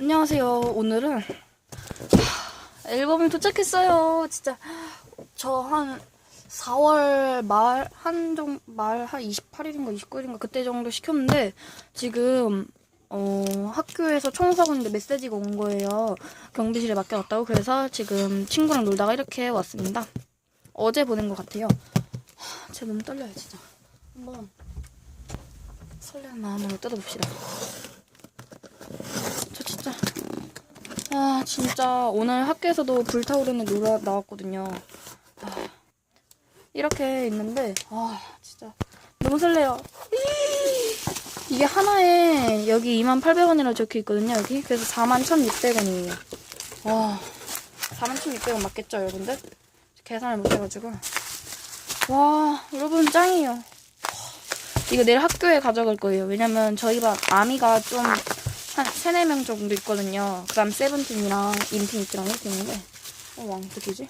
안녕하세요. 오늘은 하, 앨범이 도착했어요. 진짜 저 한 4월 말 한 정 말 한 28일인가 29일인가 그때 정도 시켰는데 지금 어, 학교에서 청소하는데 메시지가 온 거예요. 경비실에 맡겨놨다고 그래서 지금 친구랑 놀다가 이렇게 왔습니다. 어제 보낸 것 같아요. 하, 제가 너무 떨려요 진짜. 한번 설레는 마음으로 뜯어봅시다. 저 진짜 아 진짜 오늘 학교에서도 불타오르는 노래 나왔거든요. 아, 이렇게 있는데 아 진짜 너무 설레요. 이게 하나에 여기 28,000원이라고 적혀 있거든요. 여기 그래서 41,600원이에요. 와 41,600원 맞겠죠 여러분들? 계산을 못 해가지고 와 여러분 짱이에요. 이거 내일 학교에 가져갈 거예요. 왜냐면 저희 반 아미가 좀 한 3, 4명 정도 있거든요. 그 다음 세븐틴이랑 인피니트랑 이렇게 있는데 어, 왕 어떻게지?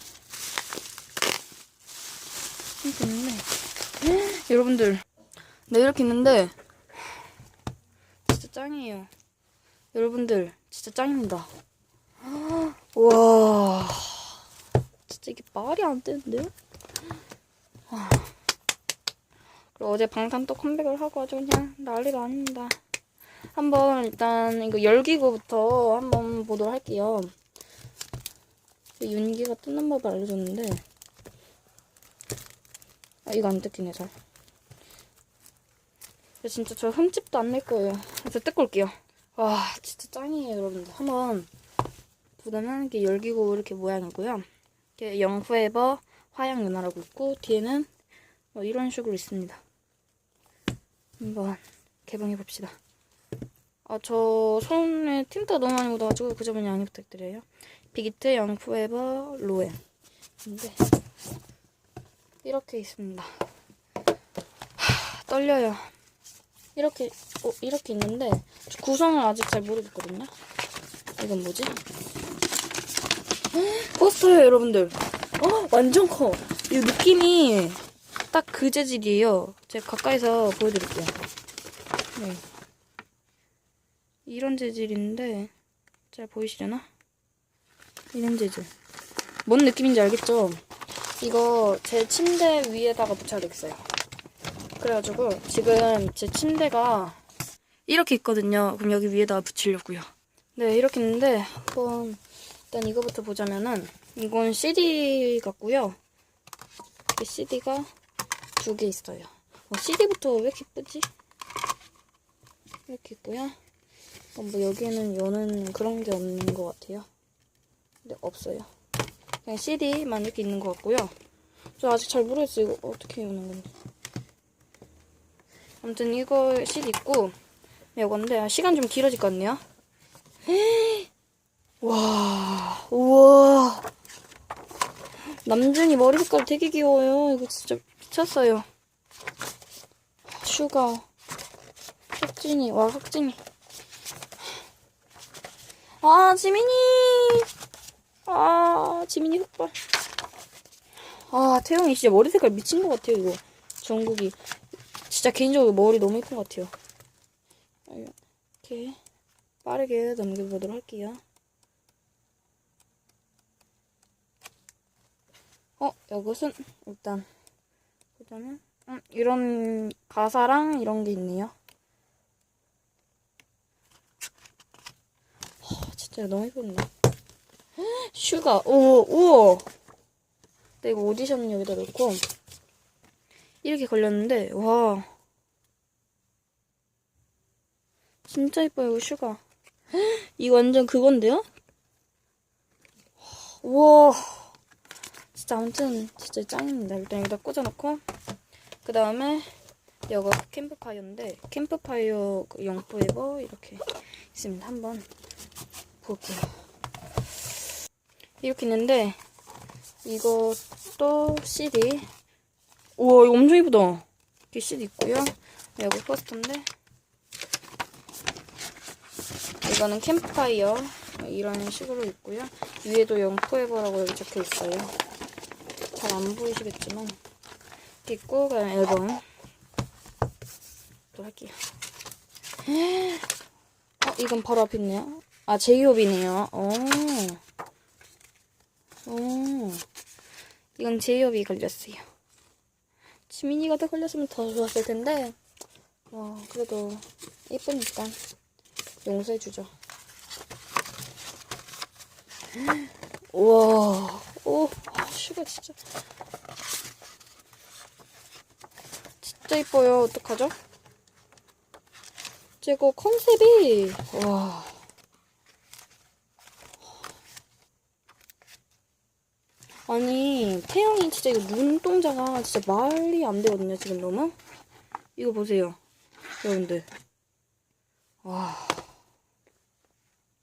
이렇게 있는데 여러분들 네 이렇게 있는데 진짜 짱이에요. 여러분들 진짜 짱입니다. 와 진짜 이게 말이 안 되는데요? 와. 그리고 어제 방탄 또 컴백을 하고 아주 그냥 난리가 아닙니다. 한번 일단 이거 열기구부터 한번 보도록 할게요. 윤기가 뜯는 법을 알려줬는데 아 이거 안 뜯기네 잘. 진짜 저 흠집도 안 낼 거예요. 그래서 뜯고 올게요. 와 진짜 짱이에요 여러분들. 한번 보다는 이게 열기구 이렇게 모양이고요. 이렇게 영후에버 화양 연화라고 있고 뒤에는 뭐 이런 식으로 있습니다. 한번 개봉해 봅시다. 아, 저 손에 틴트가 너무 많이 묻어가지고 그 점은 양해 부탁드려요. 비기트 영포에버 로엔. 근데 이렇게 있습니다. 하, 떨려요. 이렇게 어, 이렇게 있는데 구성을 아직 잘 모르겠거든요. 이건 뭐지? 포스터예요, 여러분들. 어, 완전 커. 이 느낌이 딱 그 재질이에요. 제가 가까이서 보여드릴게요. 네. 이런 재질인데 잘 보이시려나? 이런 재질. 뭔 느낌인지 알겠죠? 이거 제 침대 위에다가 붙여야 되겠어요. 그래가지고 지금 제 침대가 이렇게 있거든요. 그럼 여기 위에다가 붙이려고요. 네, 이렇게 있는데 한번 일단 이거부터 보자면은 이건 CD 같고요. 이 CD가 두 개 있어요. 어, CD부터 왜 이렇게 예쁘지? 이렇게 있고요. 어, 뭐 여기에는 여는 그런 게 없는 것 같아요. 근데 없어요. 그냥 CD만 이렇게 있는 것 같고요. 저 아직 잘 모르겠어요. 이거 어떻게 여는 건지. 아무튼 이거 CD 있고 이건데 아, 시간 좀 길어질 것 같네요. 와, 우와. 남준이 머리 색깔 되게 귀여워요. 이거 진짜 미쳤어요. 슈가. 혁진이, 와, 혁진이. 아, 지민이! 아, 지민이 흑발. 아, 태영이 진짜 머리 색깔 미친 것 같아요, 이거. 정국이. 진짜 개인적으로 머리 너무 예쁜 것 같아요. 이렇게 빠르게 넘겨보도록 할게요. 어, 이것은 일단 보자면 음, 이런 가사랑 이런 게 있네요. 아, 진짜 너무 예쁜데. 슈가, 오, 우와. 네, 이거 오디션 여기다 넣고 이렇게 걸렸는데 와 진짜 예뻐요 이거 슈가. 이거 완전 그건데요? 우와. 진짜 아무튼 진짜 짱입니다. 일단 여기다 꽂아놓고 그 다음에 이거 캠프파이어인데 캠프파이어 그 영포에버 이렇게 있습니다. 한번 볼게요. 이렇게 있는데 이것도 CD 우와 이거 엄청 이쁘다. 이렇게 CD 있고요. 이거 포스터인데 이거는 캠프파이어 이런 식으로 있고요. 위에도 영포에버라고 여기 적혀 있어요. 잘 안 보이시겠지만 이렇게 있고 그다음 앨범 또 할게요. 어, 이건 바로 앞에 있네요. 아, 제이홉이네요. 어. 어. 이건 제이홉이 걸렸어요. 지민이가 더 걸렸으면 더 좋았을 텐데, 와, 그래도 예쁘니까 용서해주죠. 우와, 오, 아, 슈가 진짜. 진짜 이뻐요. 어떡하죠? 제거 컨셉이, 와. 아니, 태영이 진짜 이거 눈동자가 진짜 말이 안 되거든요, 지금 너무. 이거 보세요. 여러분들. 와.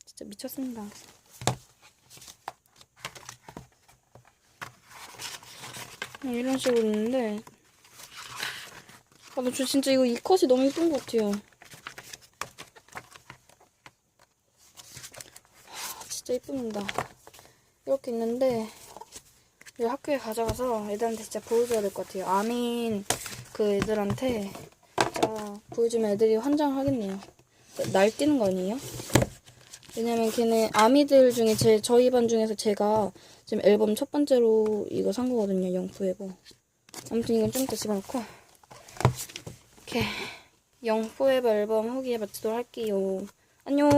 진짜 미쳤습니다. 음, 이런 식으로 있는데. 아, 나 진짜 이거 이 컷이 너무 예쁜 것 같아요. 하, 진짜 예쁩니다. 이렇게 있는데, 학교에 가져가서 애들한테 진짜 보여줘야 될 것 같아요. 아민 그 애들한테 진짜 보여주면 애들이 환장하겠네요. 날뛰는 거 아니에요? 왜냐면 걔네 아미들 중에 제 저희 반 중에서 제가 지금 앨범 첫 번째로 이거 산 거거든요. 영포에버. 아무튼 이건 좀 이따 집어넣고 이렇게 영포에버 앨범 후기에 마치도록 할게요. 안녕.